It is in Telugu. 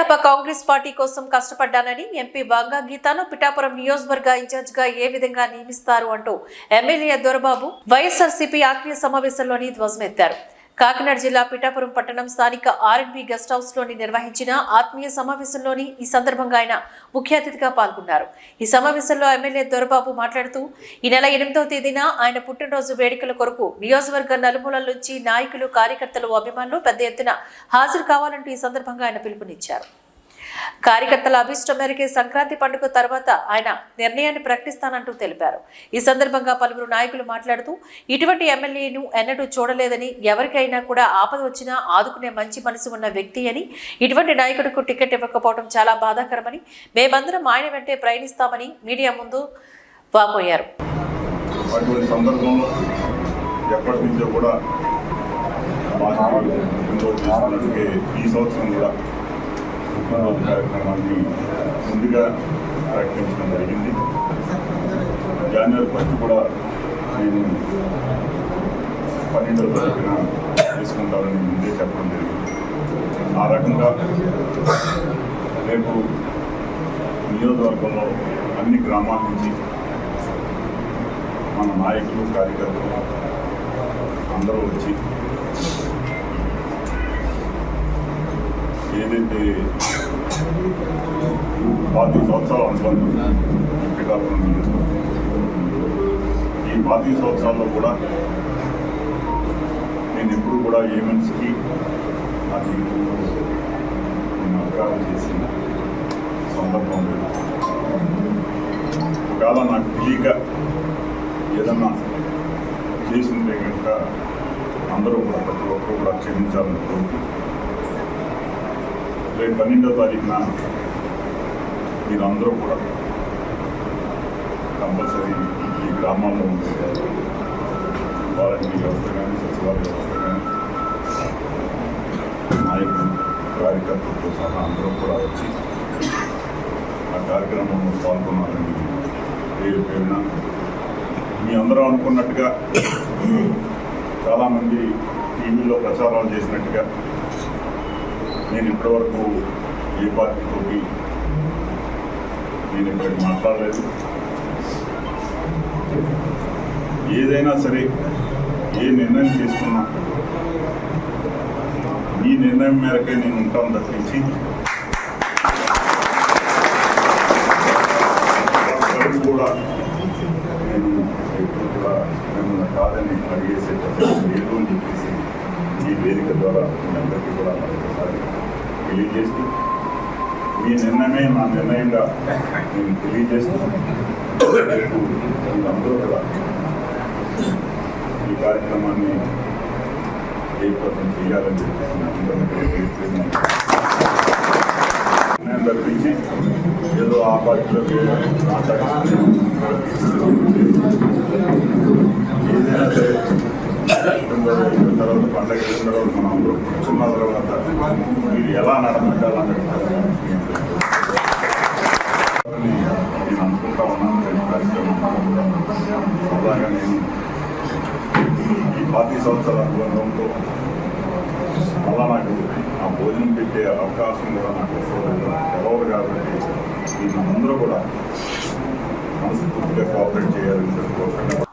వైకాపా కాంగ్రెస్ పార్టీ కోసం కష్టపడ్డానని ఎంపీ వంగా గీతాను పిఠాపురం నియోజకవర్గ ఇన్ఛార్జ్గా ఏ విధంగా నియమిస్తారు అంటూ ఎమ్మెల్యే దొరబాబు వైఎస్ఆర్సీపీ ఆత్మీయ సమావేశంలోని ధ్వజమెత్తారు. కాకినాడ జిల్లా పిఠాపురం పట్టణం స్థానిక ఆర్ఎన్బి గెస్ట్ హౌస్లోని నిర్వహించిన ఆత్మీయ సమావేశంలోని ఈ సందర్భంగా ఆయన ముఖ్య అతిథిగా పాల్గొన్నారు. ఈ సమావేశంలో ఎమ్మెల్యే దొరబాబు మాట్లాడుతూ ఈ నెల ఎనిమిదవ తేదీన ఆయన పుట్టినరోజు వేడుకల కొరకు నియోజకవర్గ నలుమూలల నుంచి నాయకులు కార్యకర్తలు అభిమానులు పెద్ద ఎత్తున హాజరు కావాలంటూ ఈ సందర్భంగా ఆయన పిలుపునిచ్చారు. కార్యకర్తల అభిష్టం మేరకే సంక్రాంతి పండుగ తర్వాత ఆయన నిర్ణయాన్ని ప్రకటిస్తానంటూ తెలిపారు. ఈ సందర్భంగా పలువురు నాయకులు మాట్లాడుతూ ఇటువంటి ఎమ్మెల్యేను ఎన్నడూ చూడలేదని ఎవరికైనా కూడా ఆపద వచ్చినా ఆదుకునే మంచి మనసు ఉన్న వ్యక్తి అని ఇటువంటి నాయకుడికి టికెట్ ఇవ్వకపోవడం చాలా బాధాకరమని మేమందరం ఆయన వెంటే ప్రయాణిస్తామని మీడియా ముందు వాపోయారు. అటువంటి సందర్భంలో ఎప్పటి నుంచో కూడా ఈ సంవత్సరం కూడా పుట్టినరోజు కార్యక్రమాన్ని ముందుగా ప్రకటించడం జరిగింది. జనవరి ఫస్ట్ కూడా నేను పన్నెండవ తారీఖున చేసుకుంటామని ముందే చెప్పడం జరిగింది. ఆ రకంగా రేపు నియోజకవర్గంలో అన్ని గ్రామాల నుంచి మన నాయకులు కార్యకర్తలు అందరూ వచ్చి ఏదైతే పాతిక సంవత్సరాలు అనుకుంటున్నాం పిఠాపురం ఈ పాతిక సంవత్సరాల్లో కూడా నేను ఎప్పుడు కూడా ఏ మనిషికి నా జీవితంలో నేను అపకారం చేసిన సందర్భం లేదు. ఒకవేళ నాకు తెలియక ఏదన్నా చేసిందే కనుక అందరూ కూడా ప్రతి ఒక్కరు కూడా క్షమించాలని కోరుకుంటున్నాను. రేపు పన్నెండో తారీఖున మీరందరూ కూడా కంపల్సరీ ఈ గ్రామాల్లో ఉండే వాలంటీర్ వ్యవస్థ కానీ సచివాలయ వ్యవస్థ కానీ నాయకులు కార్యకర్తలతో సహా అందరూ కూడా వచ్చి ఆ కార్యక్రమంలో పాల్గొనాలని పేరు పేరున మీ అందరూ అనుకున్నట్టుగా చాలామంది టీవీలో ప్రచారాలు చేసినట్టుగా నేను ఇప్పటివరకు ఏ పార్టీతోటి నేను ఇప్పటికి మాట్లాడలేదు. ఏదైనా సరే ఏ నిర్ణయం తీసుకున్నా ఈ నిర్ణయం మేరకే నేను ఉంటాను తప్పించి కూడా నేను ఎప్పుడు కూడా మిమ్మల్ని కాదని అడిగేసే లేదు అని చెప్పేసి ఈ వేదిక ద్వారా మీ అందరికీ కూడా మరొకసారి తెలియజేస్తూ మీ నిర్ణయమే నా నిర్ణయంగా నేను తెలియజేస్తూ రేపు మీరందరూ కూడా ఈ కార్యక్రమాన్ని ఏర్పాటు చేయాలని చెప్పేసి తప్పించి ఏదో ఆ పార్టీలో మాట్లాడుతున్నాను ఏదైనా అయిన తర్వాత పండగ అయిన తర్వాత మనం కూర్చున్న తర్వాత మీరు ఎలా నడపించాలని నేను అనుకుంటా ఉన్నాను రేపు కార్యక్రమం నేను ఈ పాతి సంవత్సరాల అనుబంధంతో మళ్ళా నాకు ఆ భోజనం పెట్టే అవకాశం కూడా నాకు తెలవదు కాబట్టి దీన్ని అందరూ కూడా మనస్ఫూర్తిగా కోఆపరేట్ చేయాలని కోరుకుంటున్నాను